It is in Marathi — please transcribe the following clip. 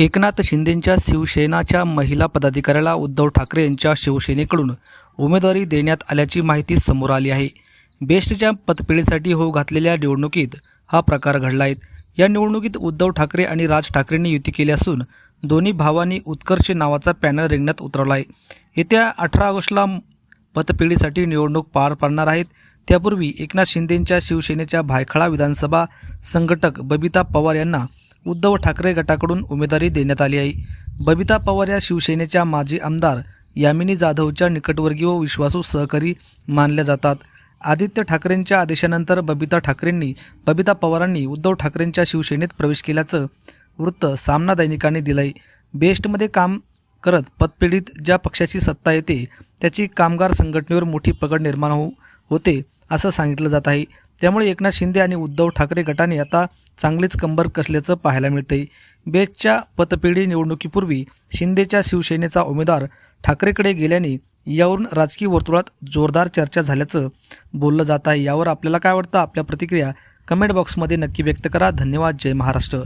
एकनाथ शिंदेंच्या शिवसेनाच्या महिला पदाधिकाऱ्याला उद्धव ठाकरे यांच्या शिवसेनेकडून उमेदवारी देण्यात आल्याची माहिती समोर आली आहे. बेस्टच्या पतपेढीसाठी होऊ घातलेल्या निवडणुकीत हा प्रकार घडला आहे. या निवडणुकीत उद्धव ठाकरे आणि राज ठाकरेंनी युती केली असून दोन्ही भावांनी उत्कर्ष नावाचा पॅनल रिंगणात उतरवला आहे. येत्या अठरा ऑगस्टला पतपेढीसाठी निवडणूक पार पाडणार आहेत. त्यापूर्वी एकनाथ शिंदेंच्या शिवसेनेच्या भायखळा विधानसभा संघटक बबिता पवार यांना उद्धव ठाकरे गटाकडून उमेदवारी देण्यात आली आहे. बबिता पवार या शिवसेनेच्या माजी आमदार यामिनी जाधवच्या निकटवर्गीय व विश्वासू सहकारी मानल्या जातात. आदित्य ठाकरेंच्या आदेशानंतर बबिता ठाकरेंनी बबिता पवारांनी उद्धव ठाकरेंच्या शिवसेनेत प्रवेश केल्याचं वृत्त सामना दैनिकाने दिलंय. बेस्टमध्ये काम करत पतपेढीत ज्या पक्षाची सत्ता येते त्याची कामगार संघटनेवर मोठी पकड निर्माण हो होते असं सांगितलं जात आहे. त्यामुळे एकनाथ शिंदे आणि उद्धव ठाकरे गटाने आता चांगलेच कंबर कसल्याचं पाहायला मिळते बेस्टच्या पतपेढी निवडणुकीपूर्वी शिंदेच्या शिवसेनेचा उमेदवार ठाकरेकडे गेल्याने यावरून राजकीय वर्तुळात जोरदार चर्चा झाल्याचं बोललं जात आहे. यावर आपल्याला काय वाटतं? आपल्या प्रतिक्रिया कमेंट बॉक्समध्ये नक्की व्यक्त करा. धन्यवाद. जय महाराष्ट्र.